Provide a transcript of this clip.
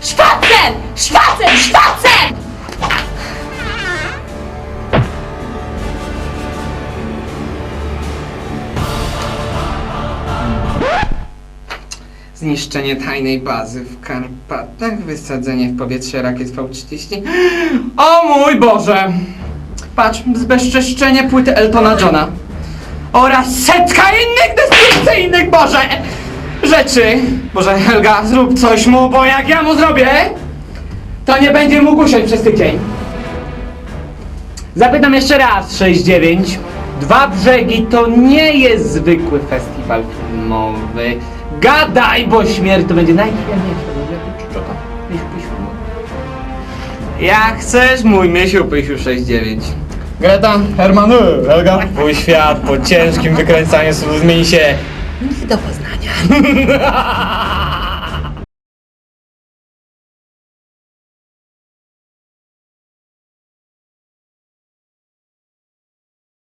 Szwacen! Szwacen! Szwacen! Zniszczenie tajnej bazy w Karpatach, wysadzenie w powietrze rakiet V30. O mój Boże! Patrz, zbezczeszczenie płyty Eltona Johna. Oraz setka innych destrukcyjnych, Boże! Rzeczy! Boże, Helga, zrób coś mu, bo jak ja mu zrobię, to nie będzie mógł usiąść przez tydzień. Zapytam jeszcze raz, 6-9. Dwa brzegi to nie jest zwykły festiwal filmowy. Gadaj, bo śmierć to będzie Pysiu. Jak chcesz, mój Misiu Pysiu 6-9. Greta, Hermanu, Helga. Twój świat po ciężkim wykręcaniu zmieni się Ну, Не до познания.